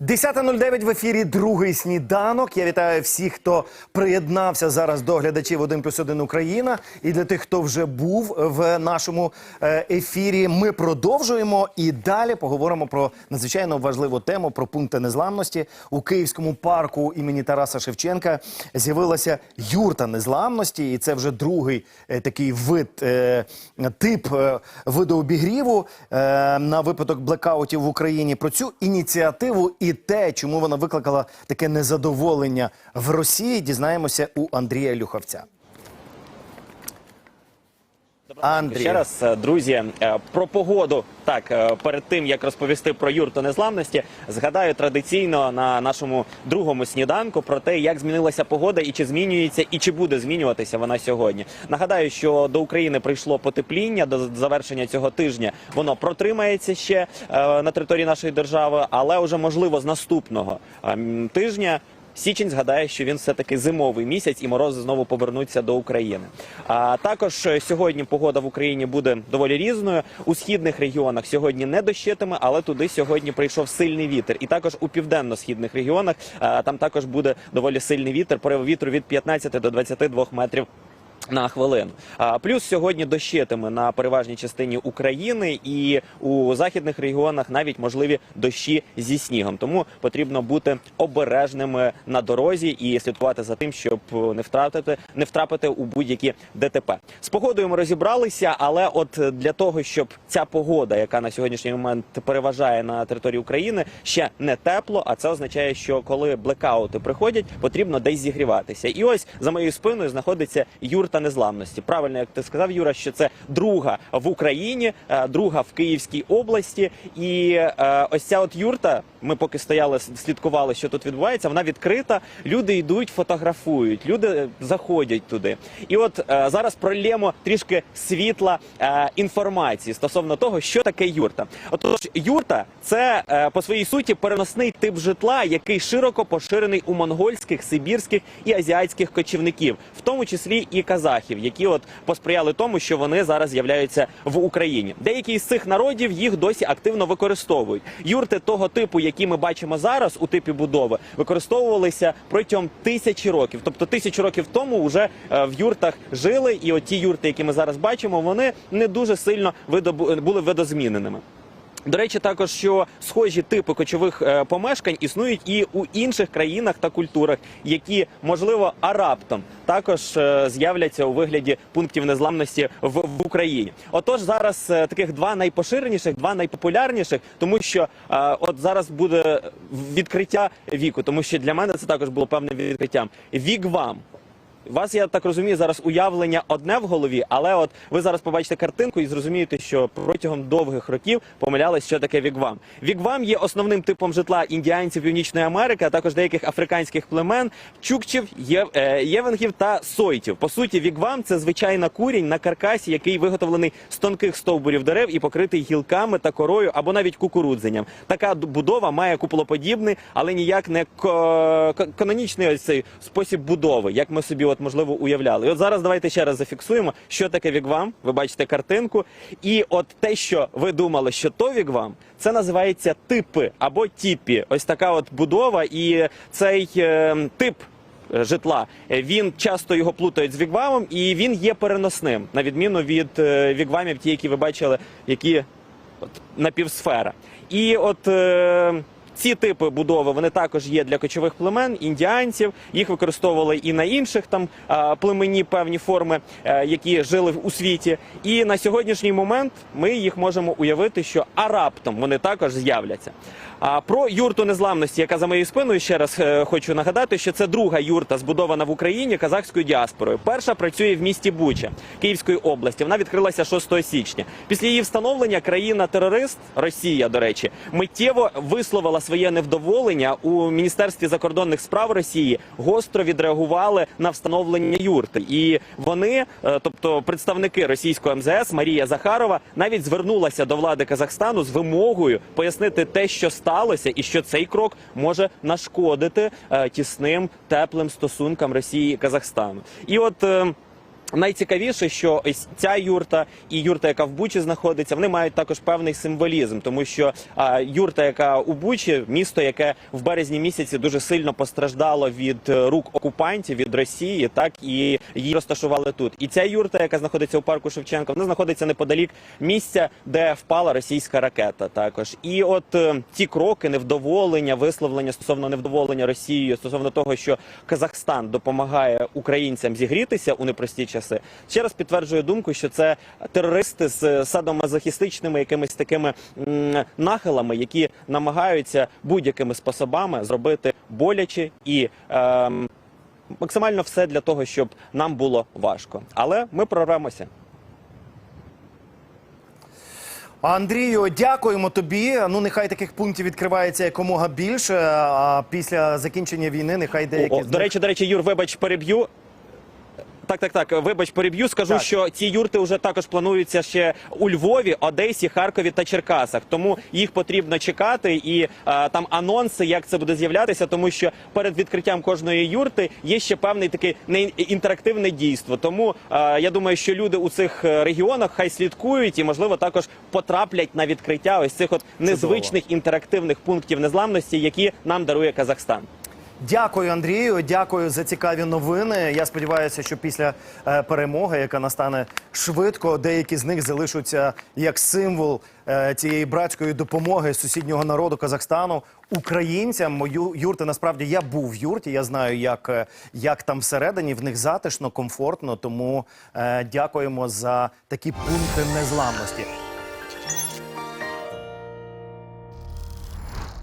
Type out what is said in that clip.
10.09 в ефірі другий сніданок. Я вітаю всіх, хто приєднався зараз до глядачів 1 плюс 1 Україна. І для тих, хто вже був в нашому е, ефірі, ми продовжуємо і далі поговоримо про надзвичайно важливу тему про пункти незламності. У Київському парку імені Тараса Шевченка з'явилася юрта незламності, і це вже другий е, такий вид е, тип виду обігріву на випадок блекаутів в Україні. Про цю ініціативу і те, чому вона викликала таке незадоволення в Росії, дізнаємося у Андрія Люховця. Андрій. Ще раз, е, друзі, е, про погоду. Так, е, перед тим як розповісти про юрту незламності, згадаю традиційно на нашому другому сніданку про те, як змінилася погода і чи змінюється, і чи буде змінюватися вона сьогодні. Нагадаю, що до України прийшло потепління до завершення цього тижня. Воно протримається ще на території нашої держави, але вже можливо з наступного е, тижня. Січень згадає, що він все таки зимовий місяць, і морози знову повернуться до України. А також е, сьогодні погода в Україні буде доволі різною. У східних регіонах сьогодні не дощитиме, але туди сьогодні прийшов сильний вітер. І також у південно-східних регіонах е, там також буде доволі сильний вітер. Порив вітру від 15 до 22 метрів. На хвилину. Плюс сьогодні дощитиме на переважній частині України і у західних регіонах навіть можливі дощі зі снігом. Тому потрібно бути обережними на дорозі і слідкувати за тим, щоб не втратити, не втрапити у будь-які ДТП. З погодою ми розібралися, але от для того, щоб ця погода, яка на сьогоднішній момент переважає на території України, ще не тепло. А це означає, що коли блекаути приходять, потрібно десь зігріватися. І ось за моєю спиною знаходиться юрта незламності. Правильно, як ти сказав, Юра, що це друга в Україні, е, друга в Київській області. І е, ось ця от юрта. Ми поки стояли, слідкували, що тут відбувається. Вона відкрита. Люди йдуть, фотографують, люди е, заходять туди. І от е, зараз пролємо трішки світла е, інформації стосовно того, що таке юрта. Отож, юрта це е, по своїй суті переносний тип житла, який широко поширений у монгольських, сибірських і азіатських кочівників, в тому числі і казахів, які от посприяли тому, що вони зараз з'являються в Україні. Деякі з цих народів їх досі активно використовують. Юрти того типу, які ми бачимо зараз у типі будови, використовувалися протягом тисячі років. Тобто тисячу років тому вже е, в юртах жили, і оті юрти, які ми зараз бачимо, вони не дуже сильно видобу- були видозміненими. До речі, також що схожі типи кочових е, помешкань існують і у інших країнах та культурах, які можливо а раптом також е, з'являться у вигляді пунктів незламності в, в Україні. Отож, зараз е, таких два найпоширеніших, два найпопулярніших, тому що е, от зараз буде відкриття віку, тому що для мене це також було певним відкриттям. Вігвам. У вас, я так розумію, зараз уявлення одне в голові, але от ви зараз побачите картинку і зрозумієте, що протягом довгих років помилялись, що таке вігвам. Вігвам є основним типом житла індіанців Північної Америки, а також деяких африканських племен, чукчів, є, е, євенгів та сойтів. По суті, вігвам це звичайна курінь на каркасі, який виготовлений з тонких стовбурів дерев і покритий гілками та корою або навіть кукурудзенням. Така будова має куполоподібний, але ніяк не канонічний ось цей спосіб будови, як ми собі от можливо уявляли. І от зараз давайте ще раз зафіксуємо, що таке вігвам. Ви бачите картинку, і от те, що ви думали, що то вігвам, це називається типи або тіпі. Ось така от будова, і цей е, тип. е, Житла Е, він часто його плутають з вігвамом, і він є переносним, на відміну від е, вігвамів, ті, які ви бачили, які от, напівсфера. І от е, ці типи будови вони також є для кочових племен, індіанців. Їх використовували і на інших там племені певні форми, е, які жили у світі. І на сьогоднішній момент ми їх можемо уявити, що а раптом вони також з'являться. А про юрту незламності, яка за моєю спиною, ще раз е, хочу нагадати, що це друга юрта, збудована в Україні казахською діаспорою. Перша працює в місті Буча Київської області. Вона відкрилася 6 січня. Після її встановлення країна-терорист Росія, до речі, миттєво висловила своє невдоволення у міністерстві закордонних справ Росії гостро відреагували на встановлення юрти, і вони, е, тобто представники російського МЗС Марія Захарова, навіть звернулася до влади Казахстану з вимогою пояснити те, що сталося, і що цей крок може нашкодити е, тісним теплим стосункам Росії і Казахстану. І от. Е, Найцікавіше, що ось ця юрта і юрта, яка в Бучі знаходиться, вони мають також певний символізм, тому що а, юрта, яка у Бучі, місто, яке в березні місяці дуже сильно постраждало від е, рук окупантів від Росії, так і її розташували тут. І ця юрта, яка знаходиться у парку Шевченка, вона знаходиться неподалік місця, де впала російська ракета. Також і от е, ті кроки невдоволення, висловлення стосовно невдоволення Росією стосовно того, що Казахстан допомагає українцям зігрітися у непрості часи. Ще раз підтверджую думку, що це терористи з садомазохістичними якимись такими м, нахилами, які намагаються будь-якими способами зробити боляче і. ем, Максимально все для того, щоб нам було важко, але ми прорвемося. Андрію, дякуємо тобі. Ну нехай таких пунктів відкривається якомога більше. А після закінчення війни нехай деякі О, з до речі, до речі, Юр, вибач, переб'ю. Так, так, так. Вибач, переб'ю. Скажу, Так. що ці юрти вже також плануються ще у Львові, Одесі, Харкові та Черкасах. Тому їх потрібно чекати і е, там анонси, як це буде з'являтися, тому що перед відкриттям кожної юрти є ще певний такий не інтерактивне дійство. Тому е, я думаю, що люди у цих е, регіонах хай слідкують і, можливо, також потраплять на відкриття ось цих от незвичних інтерактивних пунктів незламності, які нам дарує Казахстан. Дякую, Андрію. Дякую за цікаві новини. Я сподіваюся, що після е, перемоги, яка настане швидко, деякі з них залишаться як символ е, цієї братської допомоги сусіднього народу Казахстану українцям. Мою юрти насправді я був в юрті. Я знаю, як, е, як там всередині в них затишно, комфортно. Тому е, дякуємо за такі пункти незламності.